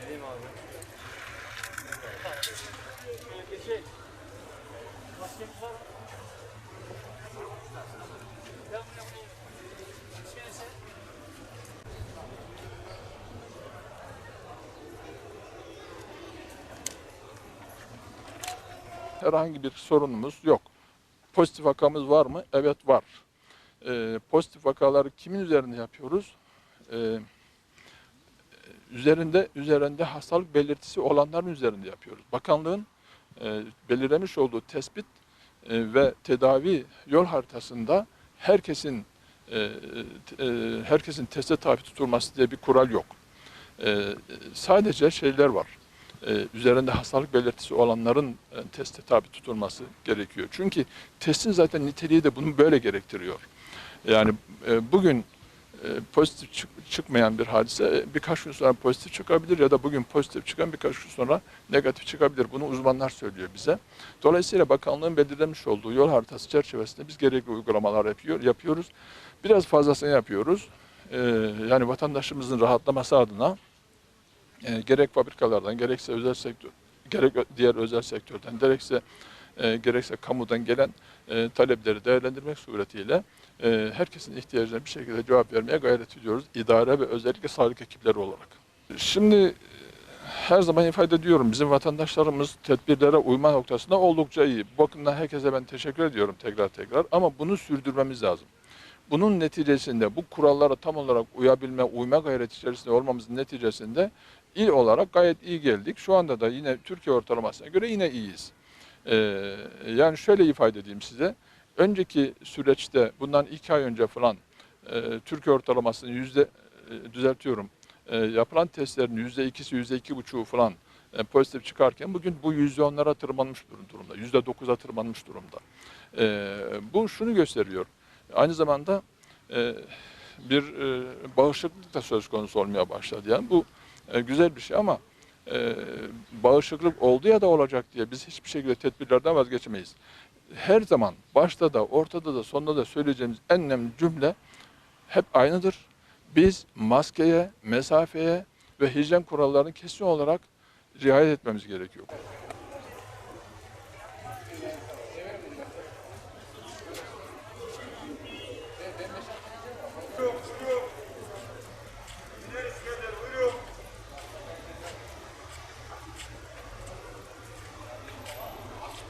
Geleyim abi. Herhangi bir sorunumuz yok. Pozitif vakamız var mı? Evet var. Ee, pozitif vakaları kimin üzerinde yapıyoruz? Ee, üzerinde üzerinde hastalık belirtisi olanların üzerinde yapıyoruz. Bakanlığın e, belirlemiş olduğu tespit e, ve tedavi yol haritasında herkesin e, t- e, herkesin teste tabi tutulması diye bir kural yok. E, sadece şeyler var. E, üzerinde hastalık belirtisi olanların e, teste tabi tutulması gerekiyor. Çünkü testin zaten niteliği de bunu böyle gerektiriyor. Yani e, bugün e, pozitif çık- çıkmayan bir hadise e, birkaç gün sonra pozitif çıkabilir ya da bugün pozitif çıkan birkaç gün sonra negatif çıkabilir. Bunu uzmanlar söylüyor bize. Dolayısıyla bakanlığın belirlemiş olduğu yol haritası çerçevesinde biz gerekli uygulamalar yapıyor, yapıyoruz. Biraz fazlasını yapıyoruz. E, yani vatandaşımızın rahatlaması adına e, gerek fabrikalardan, gerekse özel sektör, gerek diğer özel sektörden, gerekse e, gerekse kamudan gelen e, talepleri değerlendirmek suretiyle e, herkesin ihtiyacına bir şekilde cevap vermeye gayret ediyoruz. İdare ve özellikle sağlık ekipleri olarak. Şimdi e, her zaman ifade ediyorum bizim vatandaşlarımız tedbirlere uyma noktasında oldukça iyi. Bu bakımdan herkese ben teşekkür ediyorum tekrar tekrar ama bunu sürdürmemiz lazım. Bunun neticesinde bu kurallara tam olarak uyabilme, uyma gayreti içerisinde olmamızın neticesinde il olarak gayet iyi geldik. Şu anda da yine Türkiye ortalamasına göre yine iyiyiz. Ee, yani şöyle ifade edeyim size. Önceki süreçte bundan iki ay önce falan e, Türkiye ortalamasını yüzde e, düzeltiyorum. E, yapılan testlerin yüzde ikisi, yüzde iki buçuğu falan e, pozitif çıkarken bugün bu yüzde onlara tırmanmış dur- durumda. Yüzde dokuza tırmanmış durumda. E, bu şunu gösteriyor. Aynı zamanda e, bir e, bağışıklık da söz konusu olmaya başladı. Yani bu e, güzel bir şey ama e, bağışıklık oldu ya da olacak diye biz hiçbir şekilde tedbirlerden vazgeçemeyiz her zaman başta da ortada da sonda da söyleyeceğimiz en önemli cümle hep aynıdır. Biz maskeye, mesafeye ve hijyen kurallarını kesin olarak riayet etmemiz gerekiyor.